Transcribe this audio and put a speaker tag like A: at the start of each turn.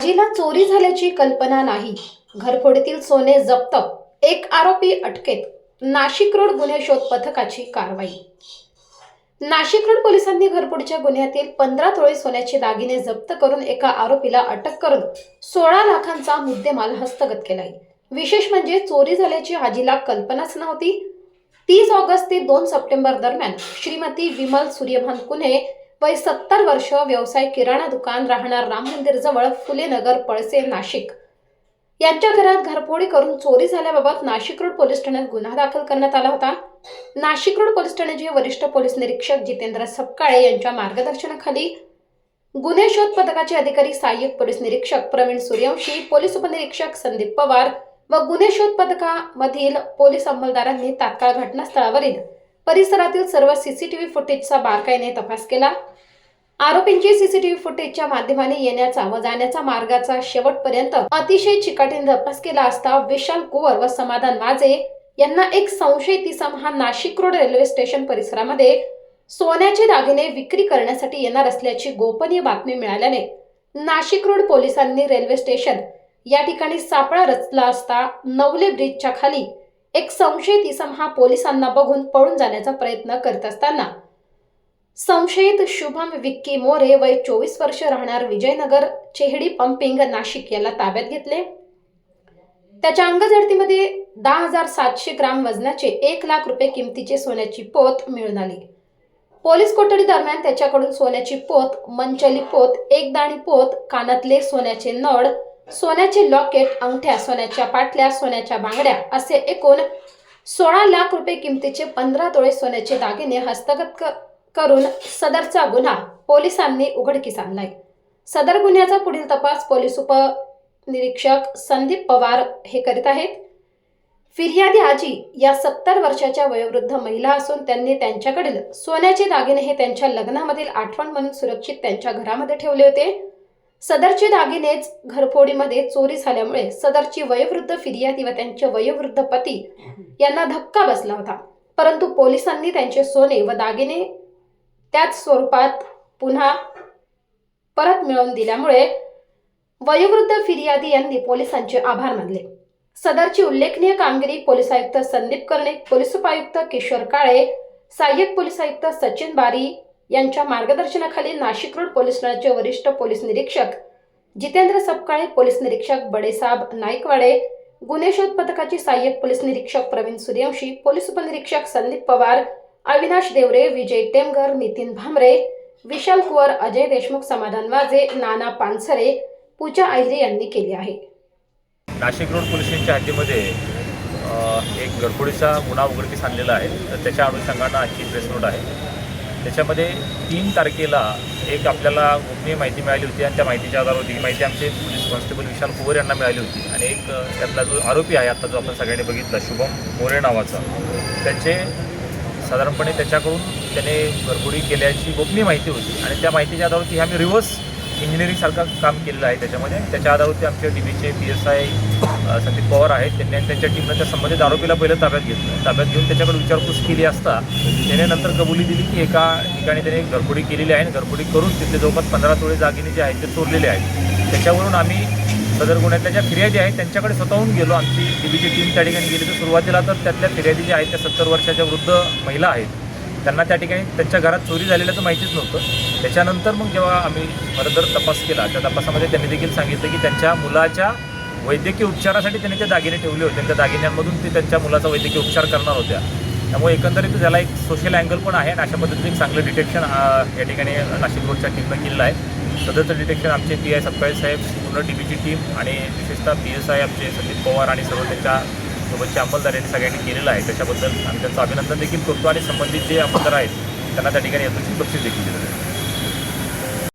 A: आजीला चोरी झाल्याची कल्पना नाही. घरफोडीतील सोने जप्त. एक आरोपी अटकेत. नाशिक रोड गुन्हे शोध पथकाची कारवाई. नाशिक रोड पोलिसांनी घरफोडीच्या गुन्ह्यातील पंधरा तोळे सोन्याचे दागिने जप्त करून एका आरोपीला अटक करून सोळा लाखांचा मुद्देमाल हस्तगत केलाय. विशेष म्हणजे चोरी झाल्याची आजीला कल्पनाच नव्हती. तीस ऑगस्ट ते दोन सप्टेंबर दरम्यान श्रीमती विमल सूर्यभान कुन्हे वय सत्तर वर्ष व्यवसाय किराणा दुकान राहणार राम मंदिर जवळ फुले नगर पळसे नाशिक. यांच्या घरात घरफोडी करून चोरी झाल्याबाबत नाशिक रोड पोलीस ठाण्यात गुन्हा दाखल करण्यात आला होता. नाशिक रोड पोलीस ठाण्याचे वरिष्ठ पोलीस निरीक्षक जितेंद्र सपकाळे यांच्या मार्गदर्शनाखाली गुन्हे शोध पथकाचे अधिकारी सहाय्यक पोलीस निरीक्षक प्रवीण सूर्यवंशी पोलीस उपनिरीक्षक संदीप पवार व गुन्हे शोध पथकामधील पोलीस अंमलदारांनी तात्काळ घटनास्थळावरील परिसरातील सर्व सीसीटीव्ही फुटेजचा बारकाईने तपास केला. आरोपींची सीसीटीव्ही फुटेजच्या माध्यमाने येण्याचा व जाण्याचा मार्गाचा शेवटपर्यंत अतिशय चिकाटीने तपास केला असता विशाल कुवर व समाधान माझे यांना एक संशयित इसम हा नाशिक रोड रेल्वे स्टेशन परिसरामध्ये सोन्याचे दागिने विक्री करण्यासाठी येणार असल्याची गोपनीय बातमी मिळाल्याने नाशिक रोड पोलिसांनी रेल्वे स्टेशन या ठिकाणी सापळा रचला असता नवले ब्रिजच्या खाली एक संशयित इसम हा पोलिसांना बघून पळून जाण्याचा प्रयत्न करत असताना संशयित शुभम विक्की मोरे वय चोवीस वर्ष राहणार विजयनगर चेहडी पंपिंग नाशिक याला ताब्यात घेतले. त्याच्या अंगझडतीमध्ये दहा हजार सातशे ग्राम वजनाचे एक लाख रुपये किमतीचे सोन्याची पोत मिळून आली. पोलीस कोठडी दरम्यान त्याच्याकडून सोन्याची पोत मंचली पोत एकदाणी पोत कानातले सोन्याचे नळ सोन्याचे लॉकेट अंगठ्या सोन्याच्या पाटल्या सोन्याच्या बांगड्या असे एकूण सोळा लाख रुपये किमतीचे पंधरा तोळे सोन्याचे दागिने हस्तगत क- करून सदरचा गुन्हा पोलिसांनी उघडकीस आणलाय. सदर गुन्ह्याचा पुढील तपास पोलीस उपनिरीक्षक संदीप पवार हे करीत आहेत. फिर्यादी आजी या सत्तर वर्षाच्या वयोवृद्ध महिला असून त्यांनी त्यांच्याकडील सोन्याचे दागिने हे त्यांच्या लग्नामधील आठवण म्हणून सुरक्षित त्यांच्या घरामध्ये ठेवले होते. सदरचे दागिनेच घरफोडीमध्ये चोरी झाल्यामुळे सदरची वयोवृद्ध फिर्यादी व त्यांचे वयोवृद्ध पती यांना धक्का बसला होता. परंतु पोलिसांनी त्यांचे सोने व दागिने त्याच स्वरूपात पुन्हा परत मिळवून दिल्यामुळे वयोवृद्ध फिर्यादी यांनी पोलिसांचे आभार मानले. सदरची उल्लेखनीय कामगिरी पोलीस आयुक्त संदीप कर्णिक पोलीस उपायुक्त किशोर काळे सहाय्यक पोलीस आयुक्त सचिन बारी यांच्या मार्गदर्शनाखाली नाशिक रोड पोलीस ठाण्याचे वरिष्ठ पोलीस निरीक्षक जितेंद्र सपकाळे पोलीस निरीक्षक बडेसाब नाईकवाडे गुन्हे शोध पथकाचे सहाय्यक पोलीस निरीक्षक प्रवीण सूर्यवंशी पोलीस उपनिरीक्षक संदीप पवार अविनाश देवरे विजय टेमगर नितीन भामरे विशाल कुवर अजय देशमुख समाधान वाजे नाना पानसरे पूजा आहिरे यांनी केली आहे.
B: नाशिक रोड पोलीस स्टेशनच्या हद्दीमध्ये एक गडबडीचा गुन्हा उघडकीस आणलेला आहे. तर त्याच्या अनुषंगानं आजची प्रेस नोट आहे. त्याच्यामध्ये तीन तारखेला एक आपल्याला गोपनीय माहिती मिळाली होती आणि त्या माहितीच्या आधारवर ही माहिती आमचे पोलीस कॉन्स्टेबल विशाल कुवर यांना मिळाली होती. आणि एक त्यातला जो आरोपी आहे आता जो आपण सगळ्यांनी बघितला शुभम मोरे नावाचा त्याचे साधारणपणे त्याच्याकडून त्याने घरफोडी केल्याची गोपनीय माहिती होती. आणि त्या माहितीच्या आधारावरती आम्ही रिव्हर्स इंजिनिअरिंगसारखं काम केलेलं आहे त्याच्यामध्ये. त्याच्या आधारावरती आमचे डीबीचे P S I Sandeep Pawar आहेत. त्यांनी आणि त्यांच्या टीमनं त्या संबंधित आरोपीला पहिलं ताब्यात घेतलं. ताब्यात घेऊन त्याच्याकडे विचारपूस केली असता त्याने नंतर कबुली दिली की एका ठिकाणी त्याने घरफोडी केलेली आहे आणि घरफोडी करून तिथले जवळपास पंधरा तोळे दागिने जे आहेत ते चोरलेले आहेत. त्याच्यावरून आम्ही सदर गुन्ह्यातल्या ज्या फिर्यादी आहेत त्यांच्याकडे स्वतःहून गेलो आमची डी टीम त्या ठिकाणी गेली. तर सुरुवातीला तर त्यातल्या फिर्यादी ज्या आहेत त्या सत्तर वर्षाच्या वृद्ध महिला आहेत. त्यांना त्या ठिकाणी त्यांच्या घरात चोरी झालेल्याचं माहितीच नव्हतं. त्याच्यानंतर मग जेव्हा आम्ही फर्दर तपास केला त्या तपासामध्ये त्यांनी देखील सांगितलं की त्यांच्या मुलाच्या वैद्यकीय उपचारासाठी त्यांनी ते दागिने ठेवले होते. त्या दागिन्यांमधून ते त्यांच्या मुलाचा वैद्यकीय उपचार करणार होत्या. त्यामुळे एकंदरीत त्याला एक सोशल अँगल पण आहे आणि अशा पद्धतीने एक चांगलं डिटेक्शन या ठिकाणी नाशिक रोडच्या टीमनं केलेलं आहे. सदरचं डिटेक्शन आमचे पी आय सप्पाय साहेब पूर्ण डी बीची टीम आणि विशेषतः पी एस आय आमचे संदीप पवार आणि सर्व त्यांच्या सोबतचे अंमलदारांनी सगळ्यांनी केलेलं आहे. त्याच्याबद्दल आम्ही त्यांचं अभिनंदन देखील करतो आणि संबंधित जे अंमलदार आहेत त्यांना त्या ठिकाणी यथोचित बक्षीस देखील दिलं जाईल.